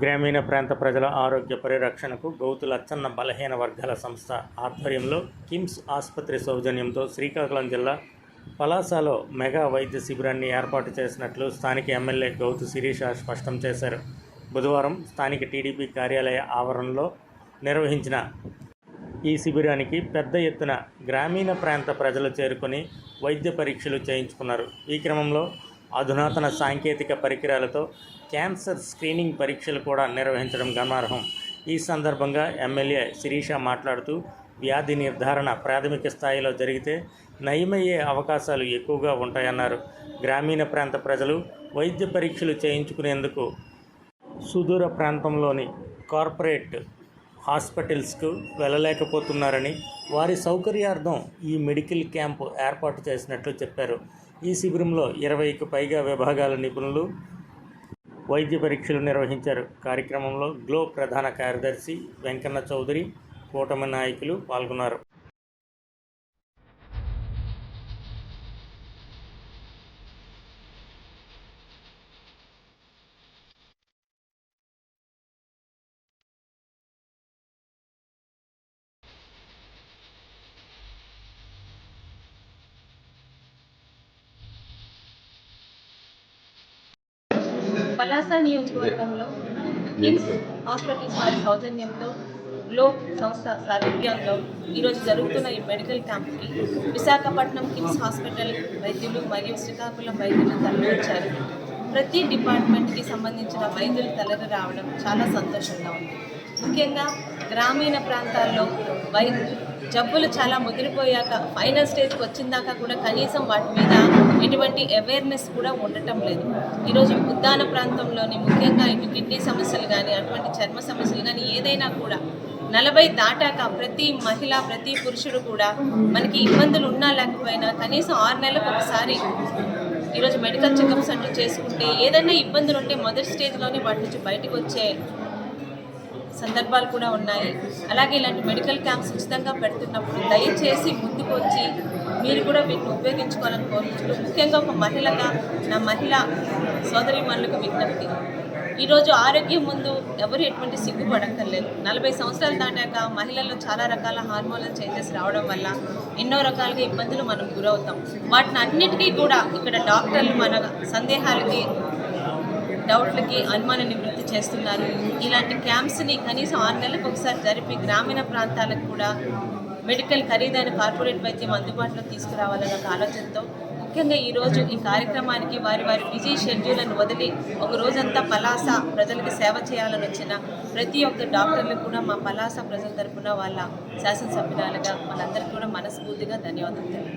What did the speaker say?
గ్రామీణ ప్రాంత ప్రజల ఆరోగ్య పరిరక్షణకు గౌతు లచ్చన్న బలహీన వర్గాల సంస్థ ఆధ్వర్యంలో కిమ్స్ ఆసుపత్రి సౌజన్యంతో శ్రీకాకుళం జిల్లా పలాసలో మెగా వైద్య శిబిరాన్ని ఏర్పాటు చేసినట్లు స్థానిక ఎమ్మెల్యే గౌతు శిరీష స్పష్టం చేశారు. బుధవారం స్థానిక టీడీపీ కార్యాలయ ఆవరణలో నిర్వహించిన ఈ శిబిరానికి పెద్ద ఎత్తున గ్రామీణ ప్రాంత ప్రజలు చేరుకొని వైద్య పరీక్షలు చేయించుకున్నారు. ఈ క్రమంలో అధునాతన సాంకేతిక పరికరాలతో క్యాన్సర్ స్క్రీనింగ్ పరీక్షలు కూడా నిర్వహించడం గమనార్హం. ఈ సందర్భంగా ఎమ్మెల్యే శిరీష మాట్లాడుతూ వ్యాధి నిర్ధారణ ప్రాథమిక స్థాయిలో జరిగితే నయమయ్యే అవకాశాలు ఎక్కువగా ఉంటాయన్నారు. గ్రామీణ ప్రాంత ప్రజలు వైద్య పరీక్షలు చేయించుకునేందుకు సుదూర ప్రాంతంలోని కార్పొరేట్ హాస్పిటల్స్కు వెళ్ళలేకపోతున్నారని వారి సౌకర్యార్థం ఈ మెడికల్ క్యాంపు ఏర్పాటు చేసినట్లు చెప్పారు. ఈ శిబిరంలో ఇరవైకి పైగా విభాగాల నిపుణులు వైద్య పరీక్షలు నిర్వహించారు. కార్యక్రమంలో గ్లో ప్రధాన కార్యదర్శి వెంకన్న చౌదరి కూటమి నాయకులు పాల్గొన్నారు. పలాస నియోజకవర్గంలో కిమ్స్ హాస్పిటల్స్ వారి సౌజన్యంలో గ్లోబ్ సంస్థ సారథ్యంలో ఈరోజు జరుగుతున్న ఈ మెడికల్ క్యాంప్కి విశాఖపట్నం కిమ్స్ హాస్పిటల్ వైద్యులు మరియు శ్రీకాకుళం వైద్యులు తరలివచ్చారు ప్రతి డిపార్ట్మెంట్కి సంబంధించిన వైద్యులు తరలి రావడం చాలా సంతోషంగా ఉంది. ముఖ్యంగా గ్రామీణ ప్రాంతాల్లో వై జబ్బులు చాలా ముదిరిపోయాక ఫైనల్ స్టేజ్కి వచ్చిందాకా కూడా కనీసం వాటి మీద ఎటువంటి అవేర్నెస్ కూడా ఉండటం లేదు. ఈరోజు ఉద్దాన ప్రాంతంలోని ముఖ్యంగా ఇటు కిడ్నీ సమస్యలు కానీ అటువంటి చర్మ సమస్యలు కానీ ఏదైనా కూడా నలభై దాటాక ప్రతి మహిళ ప్రతి పురుషుడు కూడా మనకి ఇబ్బందులు ఉన్నా లేకపోయినా కనీసం ఆరు నెలలకు ఒకసారి ఈరోజు మెడికల్ చెకప్స్ అంటూ చేసుకుంటే ఏదైనా ఇబ్బందులు ఉంటే మొదటి స్టేజ్లోనే వాటి నుంచి బయటకు వచ్చే సందర్భాలు కూడా ఉన్నాయి. అలాగే ఇలాంటి మెడికల్ క్యాంప్స్ ఉచితంగా పెడుతున్నప్పుడు దయచేసి ముందుకు వచ్చి మీరు కూడా వీటిని ఉపయోగించుకోవాలని కోరుకుంటూ ముఖ్యంగా ఒక మహిళగా నా మహిళ సోదరి మనులకు విజ్ఞప్తి ఈరోజు ఆరోగ్యం ముందు ఎవరు ఎటువంటి సిగ్గుపడక్కర్లేదు. నలభై సంవత్సరాలు దాటాక మహిళల్లో చాలా రకాల హార్మోనల్ చేంజెస్ రావడం వల్ల ఎన్నో రకాలుగా ఇబ్బందులు మనం గురవుతాం. వాటిని అన్నిటికీ కూడా ఇక్కడ డాక్టర్లు మన సందేహాలకి డౌట్లకి అనుమాన నివృత్తి చేస్తున్నారు. ఇలాంటి క్యాంప్స్ని కనీసం ఆరు నెలలకు ఒకసారి జరిపి గ్రామీణ ప్రాంతాలకు కూడా మెడికల్ ఖరీదైన కార్పొరేట్ వైద్యం అందుబాటులో తీసుకురావాలన్న ఒక ఆలోచనతో ముఖ్యంగా ఈరోజు ఈ కార్యక్రమానికి వారి వారి బిజీ షెడ్యూల్ను వదిలి ఒక రోజంతా పలాస ప్రజలకు సేవ చేయాలని వచ్చిన ప్రతి ఒక్క డాక్టర్లకు కూడా మా పలాస ప్రజల తరపున వాళ్ళ శాసనసభ్యురాలుగా వాళ్ళందరికీ కూడా మనస్ఫూర్తిగా ధన్యవాదాలు